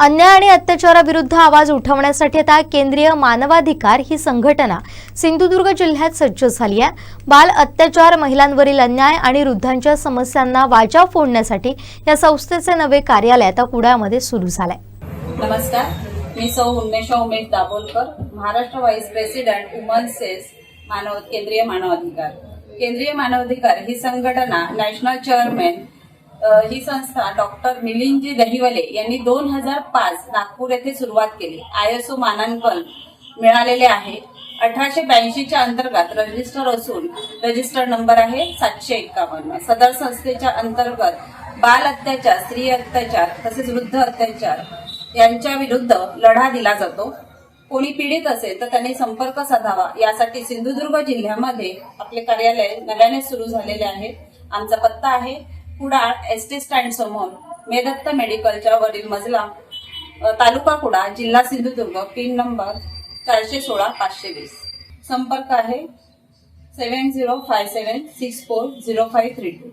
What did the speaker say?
अन्याय आणि अत्याचाराविरुद्ध आवाज उठवण्यासाठी आता केंद्रीय मानवाधिकार ही संघटना सिंधुदुर्ग जिल्ह्यात सज्ज झाली आहे. बाल अत्याचार महिलांवरील अन्याय आणि वृद्धांच्या समस्यांना वाचा फोडण्यासाठी या संस्थेचे नवे कार्यालय आता कुडाळमध्ये सुरू झालंय. नमस्कार. मी सौ Unmesha Umesh Dabholkar Maharashtra vice president woman cess मानव केंद्रीय मानवाधिकार. केंद्रीय मानवाधिकार ही संघटना नॅशनल चेअरमॅन ही संस्था डॉक्टर मिलिंदजी दहिवले यांनी दोन हजार पाच नागपूर येथे सुरुवात केली. आय एस ओ मानांकन मिळालेले आहे. अठराशे ब्याऐंशीच्या अंतर्गत रजिस्टर असून रजिस्टर नंबर आहे सातशे एक्कावन्न. सदर संस्थेच्या अंतर्गत बाल अत्याचार स्त्री अत्याचार तसेच वृद्ध अत्याचार यांच्या विरुद्ध लढा दिला जातो. कोणी पीडित असेल तर त्यांनी संपर्क साधावा. यासाठी सिंधुदुर्ग जिल्ह्यामध्ये आपले कार्यालय नव्याने सुरू झालेले आहे. आमचा पत्ता आहे कुडाळ एस टी स्टँड समोर मेदत्त मेडिकलच्या वरील मजला तालुका कुडाळ जिल्हा सिंधुदुर्ग पिन नंबर चारशे सोळा पाचशे वीस. संपर्क आहे seven zero five seven six four zero five three two.